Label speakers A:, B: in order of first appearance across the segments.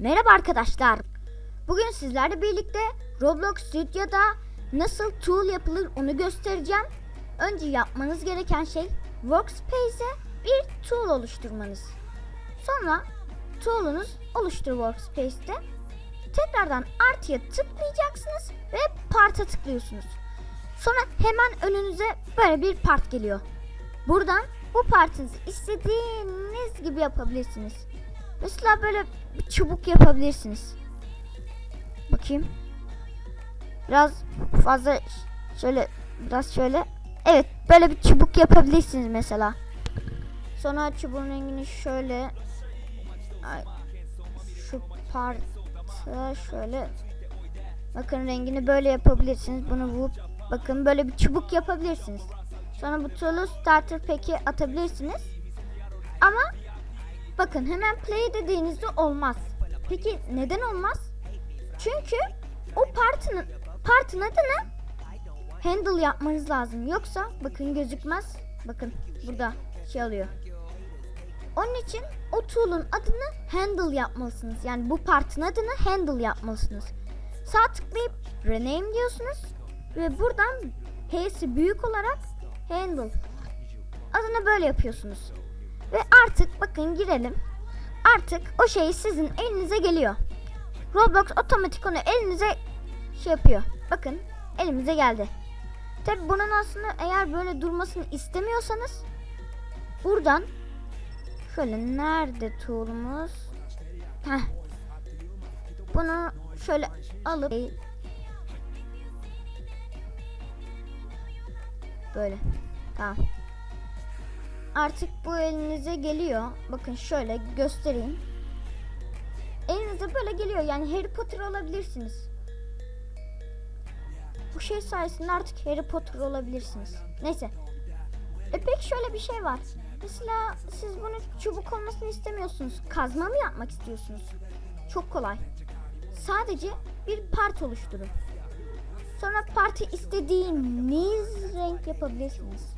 A: Merhaba arkadaşlar. Bugün sizlerle birlikte Roblox Studio'da nasıl tool yapılır onu göstereceğim. Önce yapmanız gereken şey Workspace'e bir tool oluşturmanız. Sonra tool'unuz oluştur Workspace'te. Tekrardan artıya tıklayacaksınız ve part'a tıklıyorsunuz. Sonra hemen önünüze böyle bir part geliyor. Buradan bu partınızı istediğiniz gibi yapabilirsiniz. Mesela böyle bir çubuk yapabilirsiniz. Bakayım. Biraz fazla şöyle biraz şöyle. Evet böyle bir çubuk yapabilirsiniz mesela. Sonra çubuğun rengini şöyle ay, şu parça şöyle bakın rengini böyle yapabilirsiniz. Bunu vurup bakın böyle bir çubuk yapabilirsiniz. Sonra bu tool'u starter pack'e atabilirsiniz. Ama bakın hemen play dediğinizde olmaz. Peki neden olmaz? Çünkü o partinin partın adını handle yapmanız lazım. Yoksa bakın gözükmez. Bakın burada şey oluyor. Onun için o tool'un adını handle yapmalısınız. Yani bu partın adını handle yapmalısınız. Sağ tıklayıp rename diyorsunuz ve buradan H'si büyük olarak handle adını böyle yapıyorsunuz. Ve artık bakın girelim. Artık o şey sizin elinize geliyor. Roblox otomatik onu elinize şey yapıyor. Bakın elimize geldi. Tabi bunun aslında eğer böyle durmasını istemiyorsanız buradan şöyle nerede tool'umuz? Heh. Bunu şöyle alıp böyle. Tamam. Artık bu elinize geliyor. Bakın şöyle göstereyim. Elinize böyle geliyor. Yani Harry Potter olabilirsiniz. Bu şey sayesinde artık Harry Potter olabilirsiniz. Neyse. E peki şöyle bir şey var. Mesela siz bunu çubuk olmasını istemiyorsunuz. Kazma mı yapmak istiyorsunuz? Çok kolay. Sadece bir part oluşturun. Sonra parti istediğiniz renk yapabilirsiniz.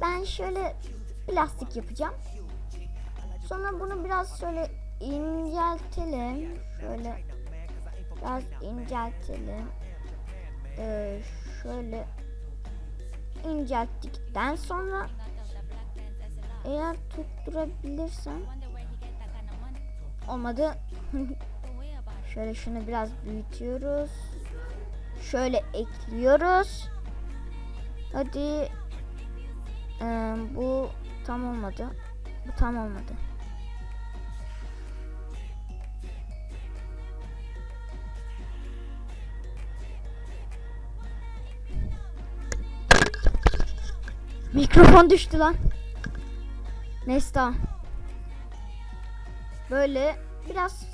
A: Ben şöyle plastik yapacağım. Sonra bunu biraz şöyle inceltelim. Şöyle biraz inceltelim. Ee, şöyle incelttikten sonra eğer tutturabilirsem olmadı. şöyle şunu biraz büyütüyoruz. Şöyle ekliyoruz. Hadi ee, bu tam olmadı. Bu tam olmadı. Mikrofon düştü lan. Neyse tamam. Böyle biraz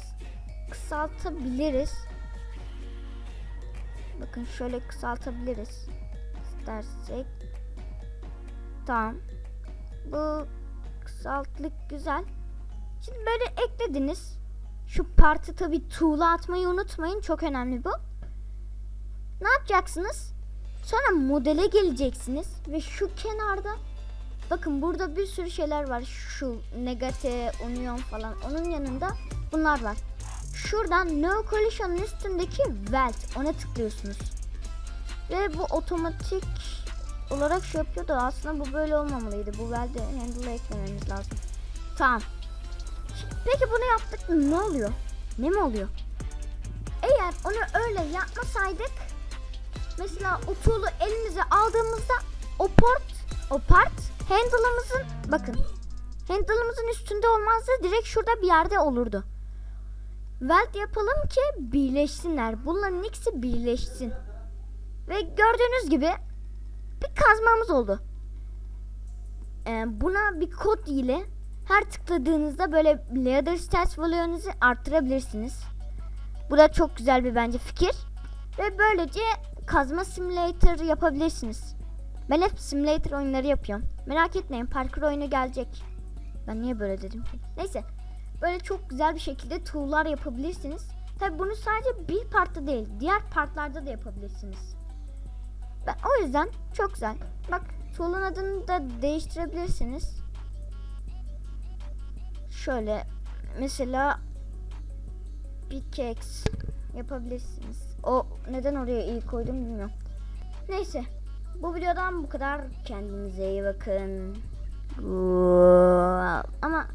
A: kısaltabiliriz. Bakın şöyle kısaltabiliriz. İstersek. Tamam. Bu kısaltlık güzel. Şimdi böyle eklediniz. Şu partı tabi tuğla atmayı unutmayın. Çok önemli bu. Ne yapacaksınız? Sonra modele geleceksiniz ve şu kenarda bakın burada bir sürü şeyler var. Şu negate, union falan onun yanında bunlar var. Şuradan no collision'ın üstündeki weld ona tıklıyorsunuz. Ve bu otomatik olarak şey yapıyor da aslında bu böyle olmamalıydı. Bu weld'i handle'a eklememiz lazım. Tamam. Peki bunu yaptık mı ne oluyor? Ne mi oluyor? Eğer onu öyle yapmasaydık mesela o elimize aldığımızda o port, o part handle'ımızın bakın handle'ımızın üstünde olmazdı direkt şurada bir yerde olurdu. Weld yapalım ki birleşsinler. Bunların ikisi birleşsin. Ve gördüğünüz gibi bir kazmamız oldu. Ee, buna bir kod ile her tıkladığınızda böyle leather stats value'nuzu arttırabilirsiniz. Bu da çok güzel bir bence fikir. Ve böylece kazma simulator yapabilirsiniz. Ben hep simulator oyunları yapıyorum. Merak etmeyin parkur oyunu gelecek. Ben niye böyle dedim ki? Neyse. Böyle çok güzel bir şekilde tool'lar yapabilirsiniz. Tabi bunu sadece bir partta değil, diğer partlarda da yapabilirsiniz. Ben, o yüzden çok güzel. Bak tool'un adını da değiştirebilirsiniz. Şöyle mesela pickaxe yapabilirsiniz. O neden oraya iyi koydum bilmiyorum. Neyse. Bu videodan bu kadar. Kendinize iyi bakın. Ama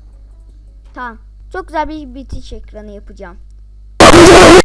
A: tamam. Çok güzel bir bitiş ekranı yapacağım.